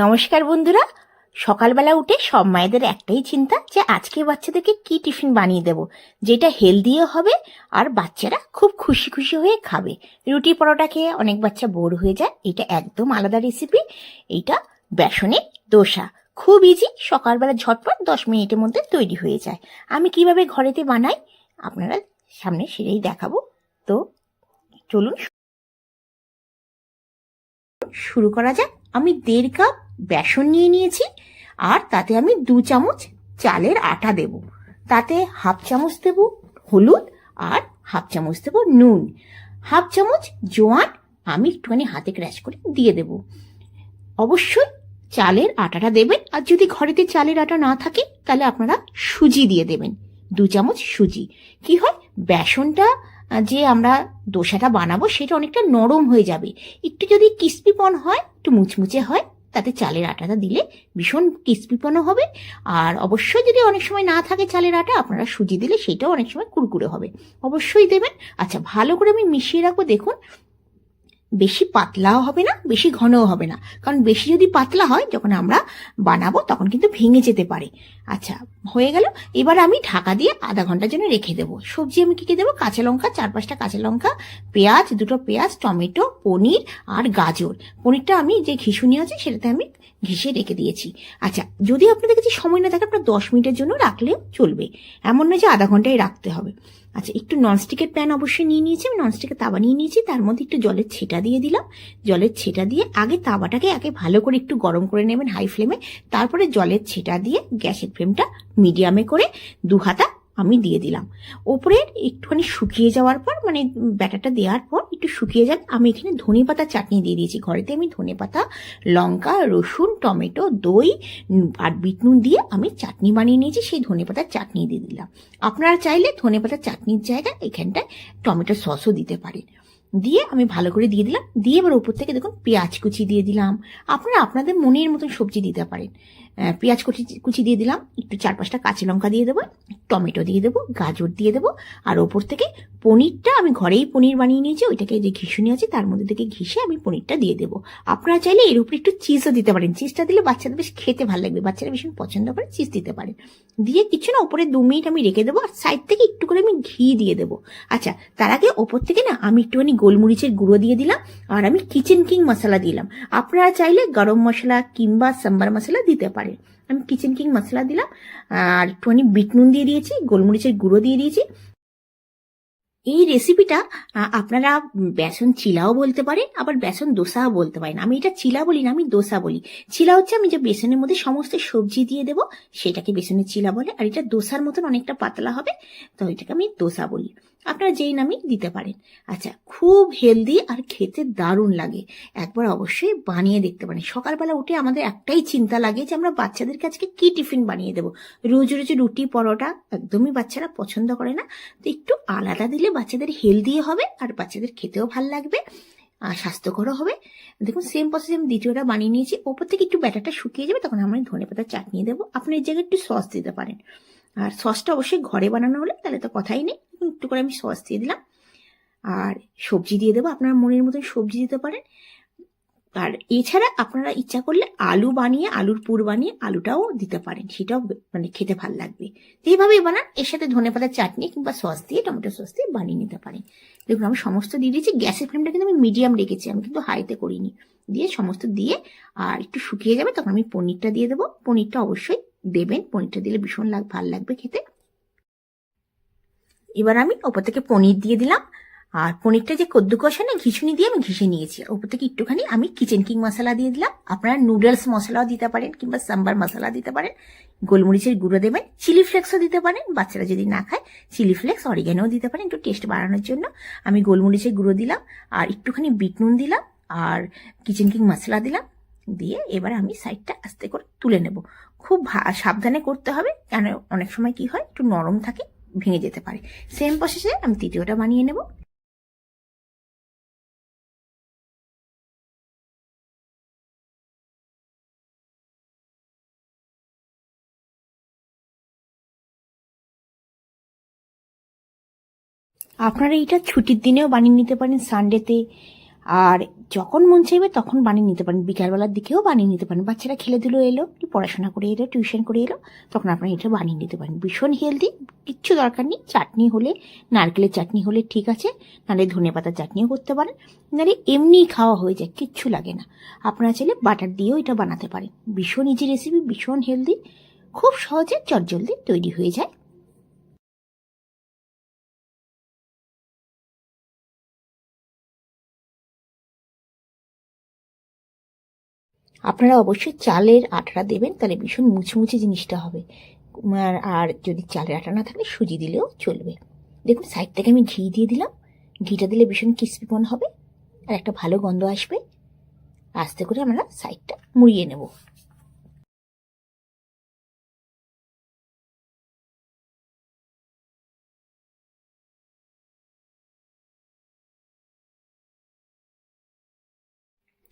নমস্কার বন্ধুরা। সকালবেলা উঠে সব মায়েদের একটাই চিন্তা যে আজকে বাচ্চাদেরকে কি টিফিন বানিয়ে দেব, যেটা হেলদিও হবে আর বাচ্চারা খুব খুশি খুশি হয়ে খাবে। রুটি পরোটা খেয়ে অনেক বাচ্চা বোর হয়ে যায়, এটা একদম আলাদা রেসিপি এইটা বেসনের দোসা। খুব ইজি সকালবেলা ঝটপট দশ মিনিটের মধ্যে তৈরি হয়ে যায়। আমি কীভাবে ঘরেতে বানাই, আপনারা সামনে সেটাই দেখাবো। তো চলুন, শুরু করা যাক। আমি দেড় কাপ বেসন নিয়ে নিয়েছি, আর তাতে আমি দু চামচ চালের আটা দেব। তাতে হাফ চামচ দেব হলুদ আর হাফ চামচ দেব নুন। হাফ চামচ জোয়ান আমি একটুখানি হাতে ক্র্যাশ করে দিয়ে দেব। অবশ্যই চালের আটাটা দেবেন, আর যদি ঘরেতে চালের আটা না থাকে, তাহলে আপনারা সুজি দিয়ে দেবেন। দু চামচ সুজি। কি হয়? বেসনটা যে আমরা দোসাটা বানাবো, সেটা অনেকটা নরম হয়ে যাবে। একটু যদি কিস্পিপন হয়, একটু মুচমুচে হয়, তাতে চালের আটাটা দিলে ভীষণ কিস্পিপনও হবে। আর অবশ্যই যদি অনেক সময় না থাকে চালের আটা, আপনারা সুজি দিলে সেটাও অনেক সময় কুরকুরে হবে। অবশ্যই দেবেন। আচ্ছা ভালো করে আমি মিশিয়ে রাখব, দেখুন। বেশি পাতলাও হবে না, বেশি ঘনও হবে না। কারণ বেশি যদি পাতলা হয়, যখন আমরা বানাবো, তখন কিন্তু ভেঙে যেতে পারে। আচ্ছা হয়ে গেল। এবার আমি ঢাকা দিয়ে আধা ঘণ্টার জন্য রেখে দেবো। সবজি আমি কী কী দেবো? কাঁচা লঙ্কা চার পাঁচটা কাঁচা লঙ্কা, পেঁয়াজ, দুটো পেঁয়াজ, টমেটো, পনির আর গাজর। পনিরটা আমি যে ঘিসুনি আছে, সেটাতে আমি ঘিসে রেখে দিয়েছি। আচ্ছা যদি আপনাদের কাছে সময় না থাকে, আপনার দশ মিনিটের জন্য রাখলে চলবে। এমন নয় যে আধা ঘন্টায় রাখতে হবে। আচ্ছা একটু ননস্টিকের প্যান অবশ্যই নিয়ে নিয়েছি। আমি ননস্টিকের তাওয়া নিয়ে নিয়েছি। তার মধ্যে একটু জলের ছেটা দিয়ে দিলাম। জলের ছেটা দিয়ে আগে তাওয়াটাকে আগে ভালো করে একটু গরম করে নেবেন হাই ফ্লেমে তারপরে জলের ছেটা দিয়ে গ্যাসের ফ্লেমটা মিডিয়ামে করে দু হাতা আমি দিয়ে দিলাম। ওপরে একটুখানি শুকিয়ে যাওয়ার পর মানে ব্যাটারটা দেওয়ার পর একটু শুকিয়ে যাক। আমি এখানে ধনে পাতা চাটনি দিয়ে দিয়েছি। ঘরেতে আমি ধনে পাতা, লঙ্কা, রসুন, টমেটো, দই আর বিট নুন দিয়ে আমি চাটনি বানিয়ে নিয়েছি। সেই ধনে পাতার চাটনি দিয়ে দিলাম। আপনারা চাইলে ধনে পাতার চাটনির জায়গায় এখানটায় টমেটো সসও দিতে পারেন। দিয়ে আমি ভালো করে দিয়ে দিলাম। দিয়ে এবার উপর থেকে দেখুন পেঁয়াজ কুচি দিয়ে দিলাম। আপনারা আপনাদের মনের মতন সবজি দিতে পারেন। পেঁয়াজ কুচি কুচি দিয়ে দিলাম, একটু চার পাঁচটা কাঁচা লঙ্কা দিয়ে দেবো, টমেটো দিয়ে দেবো, গাজর দিয়ে দেবো, আর ওপর থেকে পনিরটা আমি ঘরেই পনির বানিয়ে নিয়েছি, ওইটাকে যে ঘিসুনি আছে তার মধ্যে থেকে ঘিসে আমি পনিরটা দিয়ে দেবো। আপনারা চাইলে এর উপরে একটু চিজও দিতে পারেন চিজটা দিলে বাচ্চাদের বেশ খেতে ভালো লাগবে, বাচ্চারা ভীষণ পছন্দ করে চিজ দিতে পারেন দিয়ে কিছু না, ওপরে দু মিনিট আমি রেখে দেবো, আর সাইড থেকে একটু করে আমি ঘি দিয়ে দেবো। আচ্ছা তার আগে ওপর থেকে না, আমি একটুখানি গোলমরিচের গুঁড়ো দিয়ে দিলাম, আর আমি কিচেন কিং মশলা দিলাম। আপনারা চাইলে গরম মশলা কিংবা সাম্বার মশলা দিতে পারেন। আমি কিচেন কিং মশলা দিলাম, আর একটুখানি বিট নুন দিয়ে দিয়েছি, গোলমরিচের গুঁড়ো দিয়ে দিয়েছি। এই রেসিপিটা আপনারা বেসন চিলাও বলতে পারেন, আবার বেসন দোসাও বলতে পারেন। আমি এটা চিলা বলি না, আমি দোসা বলি। চিলা হচ্ছে আমি যে বেসনের মধ্যে সমস্ত সবজি দিয়ে দেবো, সেটাকে বেসনের চিলা বলে, আর এটা দোসার মতন অনেকটা পাতলা হবে, তো এটাকে আমি দোসা বলি। আপনারা যেই নামই দিতে পারেন। আচ্ছা খুব হেলদি আর খেতে দারুণ লাগে। একবার অবশ্যই বানিয়ে দেখতে পারেন। সকালবেলা উঠে আমাদের একটাই চিন্তা লাগে যে আমরা বাচ্চাদেরকে আজকে কি টিফিন বানিয়ে দেবো। রোজ রোজ রুটি, পরোটা একদমই বাচ্চারা পছন্দ করে না। তো একটু আলাদা দিলে বাচ্চাদের হেলদি হবে আর বাচ্চাদের খেতেও ভালো লাগবে আর স্বাস্থ্যকরও হবে। দেখুন সেম প্রসেস আমি দ্বিতীয়টা বানিয়ে নিয়েছি। ওপর থেকে একটু ব্যাটারটা শুকিয়ে যাবে, তখন আমি ধনে পাতার চাটনি দেবো। আপনি এর জায়গায় একটু সস দিতে পারেন। আর সসটা অবশ্যই ঘরে বানানো হলে তাহলে তো কথাই নেই। একটু করে আমি সস দিয়ে দিলাম। আর সবজি দিয়ে দেবো, আপনার মনের মতন সবজি দিতে পারেন। আর এছাড়া আপনারা ইচ্ছা করলে আলু বানিয়ে, আলুর পুর বানিয়ে আলুটাও দিতে পারেন। সেটাও মানে খেতে ভালো লাগবে। তো এইভাবেই বানান। এর সাথে ধনে পাতার চাটনি কিংবা সস দিয়ে, টমেটো সস দিয়ে বানিয়ে নিতে পারেন। দেখুন, আমি সমস্ত দিয়ে দিয়েছি। গ্যাসের ফ্লেমটা কিন্তু আমি মিডিয়াম রেখেছি। আমি কিন্তু হাইতে করিনি। দিয়ে সমস্ত দিয়ে আর একটু শুকিয়ে যাবে, তখন আমি পনিরটা দিয়ে দেবো। পনিরটা অবশ্যই দেবেন, পনিরটা দিলে ভীষণ লাগ, ভালো লাগবে খেতে। এবার আমি ওপর থেকে পনির দিয়ে দিলাম। আর পনিরটা যে কদ্দু কষা না ঘিসুনি দিয়ে আমি ঘিসে নিয়েছি। ওপর থেকে একটুখানি আমি কিচেন কিং মশলা দিয়ে দিলাম। আপনারা নুডলস মশলাও দিতে পারেন কিংবা সাম্বার মশলা দিতে পারেন। গোলমরিচের গুঁড়ো দেবেন চিলি ফ্লেক্সও দিতে পারেন। বাচ্চারা যদি না খায় চিলি ফ্লেক্স অরিগানোও দিতে পারেন একটু টেস্ট বাড়ানোর জন্য। আমি গোলমরিচের গুঁড়ো দিলাম আর একটুখানি বিট নুন দিলাম। আর কিচেন কিং মশলা দিলাম। দিয়ে এবার আমি সাইডটা আস্তে করে তুলে নেব। খুব সাবধানে করতে হবে। কেন? অনেক সময় কি হয়, একটু নরম থাকে, ভেঙে যেতে পারে। সেম প্রসেসে আমি তৃতীয়টা বানিয়ে নেব। আপনারা এইটা ছুটির দিনেও বানিয়ে নিতে পারেন সানডেতে আর যখন মন চাইবে তখন বানিয়ে নিতে পারেন। বিকালবেলার দিকেও বানিয়ে নিতে পারেন। বাচ্চারা খেলে দিলো এলো, একটু পড়াশোনা করে এলো টিউশন করে এলো, তখন আপনারা এটা বানিয়ে নিতে পারেন। ভীষণ হেলদি কিচ্ছু দরকার নেই। চাটনি হলে, নারকেলের চাটনি হলে ঠিক আছে, নাহলে ধনে পাতার চাটনিও করতে পারেন। নাহলে এমনিই খাওয়া হয়ে যায়, কিচ্ছু লাগে না। আপনারা চাইলে বাটার দিয়েও এটা বানাতে পারেন। ভীষণ ইজি রেসিপি ভীষণ হেলদি খুব সহজে চটজলদি তৈরি হয়ে যায়। আপনারা অবশ্যই চালের আটাটা দেবেন, তাহলে ভীষণ মুচমুচে জিনিসটা হবে। আর যদি চালের আটা না থাকলে সুজি দিলেও চলবে। দেখুন সাইড থেকে আমি ঘি দিয়ে দিলাম। ঘিটা দিলে ভীষণ ক্রিস্পিপন হবে, আর একটা ভালো গন্ধ আসবে। আস্তে করে আমরা সাইডটা মুড়িয়ে নেব।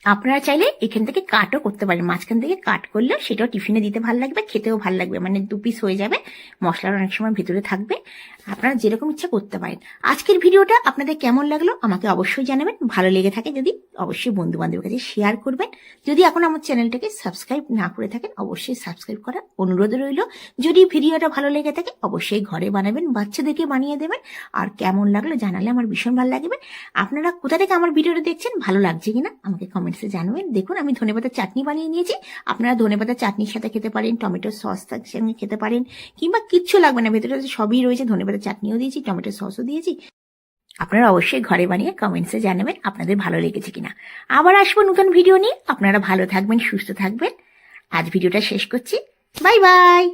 আপনারা চাইলে এখান থেকে কাটও করতে পারেন। মাঝখান থেকে কাট করলেও সেটাও টিফিনে দিতে ভালো লাগবে, খেতেও ভালো লাগবে। মানে দু পিস হয়ে যাবে, মশলার অনেক সময় ভেতরে থাকবে। আপনারা যেরকম ইচ্ছা করতে পারেন। আজকের ভিডিওটা আপনাদের কেমন লাগল আমাকে অবশ্যই জানাবেন। ভালো লেগে থাকে যদি, অবশ্যই বন্ধু বান্ধবের কাছে শেয়ার করবেন। যদি এখন আমার চ্যানেলটাকে সাবস্ক্রাইব না করে থাকেন, অবশ্যই সাবস্ক্রাইব করার অনুরোধ রইল। যদি ভিডিওটা ভালো লেগে থাকে, অবশ্যই ঘরে বানাবেন, বাচ্চাদেরকে বানিয়ে দেবেন। আর কেমন লাগল জানালে আমার ভীষণ ভালো লাগবে। আপনারা কোথা থেকে আমার ভিডিওটা দেখছেন, ভালো লাগছে কিনা আমাকে কমেন্টসে জানাবেন। দেখুন, আমি ধনেপাতার চাটনি বানিয়ে নিয়েছি। আপনারা ধনেপাতার চাটনির সাথে খেতে পারেন টমেটো সস সঙ্গে খেতে পারেন, কিংবা কিচ্ছু লাগবে না, ভেতরে সবই রয়েছে। ধনেপাতার চাটনিও দিয়েছি টমেটো সসও দিয়েছি। আপনারা অবশ্যই ঘরে বানিয়ে কমেন্টসে জানাবেন আপনাদের ভালো লেগেছে কিনা। আবার আসব নতুন ভিডিও নিয়ে। আপনারা ভালো থাকবেন, সুস্থ থাকবেন। আজ ভিডিওটা শেষ করছি। Bye bye